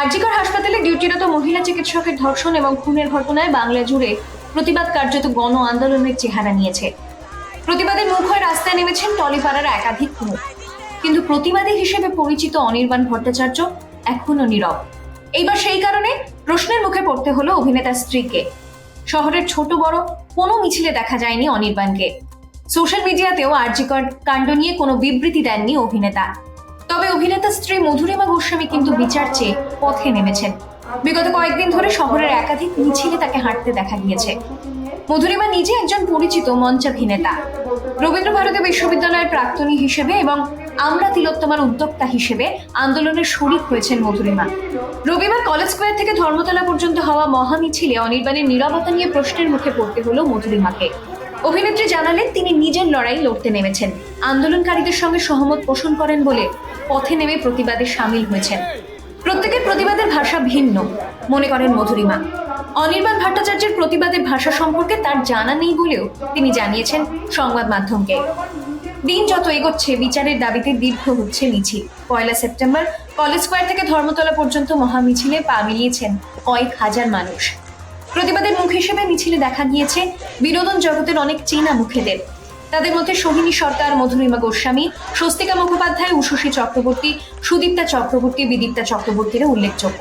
আরজিকর হাসপাতালে ডিউটিরত মহিলা চিকিৎসকের ধর্ষণ এবং খুনের ঘটনায় বাংলা জুড়ে প্রতিবাদ কার্যত গণ আন্দোলনের চেহারা নিয়েছে। প্রতিবাদের মুখ হয়ে রাস্তায় নেমেছেন টলিপাড়ার একাধিক মুখ কিন্তু প্রতিবাদী হিসেবে পরিচিত অনির্বাণ ভট্টাচার্য এখনও নীরব। এইবার সেই কারণে প্রশ্নের মুখে পড়তে হলো অভিনেতার স্ত্রীকে। শহরের ছোট বড় কোনো মিছিলে দেখা যায়নি অনির্বাণকে। সোশ্যাল মিডিয়াতেও আর্যিকর কাণ্ড নিয়ে কোনো বিবৃতি দেননি অভিনেতা। তবে অভিনেতার স্ত্রী মধুরিমা গোস্বামী কিন্তু বিচার চেয়ে পথে নেমেছেন। বিগত কয়েকদিন ধরে শহরের একাধিক মিছিলে তাকে হাঁটতে দেখা গিয়েছে। মধুরিমা নিজে একজন পরিচিত মঞ্চাভিনেতা। রবীন্দ্র ভারতী বিশ্ববিদ্যালয়ের প্রাক্তনী হিসেবে এবং আমরা তিলোত্তমার উদ্যোক্তা হিসেবে আন্দোলনের শরিক হয়েছেন মধুরিমা। রবিবার কলেজ স্কোয়ার থেকে ধর্মতলা পর্যন্ত হওয়া মহামিছিলে অনির্বাণের নিরবতা নিয়ে প্রশ্নের মুখে পড়তে হলো মধুরিমাকে। অভিনেত্রী জানালেন তিনি নিজের লড়াই লড়তে নেমেছেন। আন্দোলনকারীদের সঙ্গে সহমত পোষণ করেন বলে পথে নেমে প্রতিবাদে সামিল হয়েছেন। প্রত্যেকের প্রতিবাদের ভাষা ভিন্ন, মনে করেন মধুরিমা। অনির্বাণ ভট্টাচার্যের প্রতিবাদের ভাষা সম্পর্কে তার জানা নেই বলেও তিনি জানিয়েছেন সংবাদ মাধ্যমকে। দিন যত এগোচ্ছে, বিচারের দাবিতে দীর্ঘ হচ্ছে মিছিল। পয়লা সেপ্টেম্বর, কলেজ স্কোয়ার থেকে ধর্মতলা পর্যন্ত মহামিছিলে পা মিলিয়েছেন কয়েক হাজার মানুষ। প্রতিবাদের মুখ হিসেবে মিছিলে দেখা গিয়েছে বিনোদন জগতের অনেক চেনা মুখেদের। তাদের মধ্যে সোহিনী সরকার মধুরিমা গোস্বামী, স্বস্তিকা মুখোপাধ্যায়, উষসী চক্রবর্তী, সুদীপ্তা চক্রবর্তী, বিদীপ্তা চক্রবর্তীরা উল্লেখযোগ্য।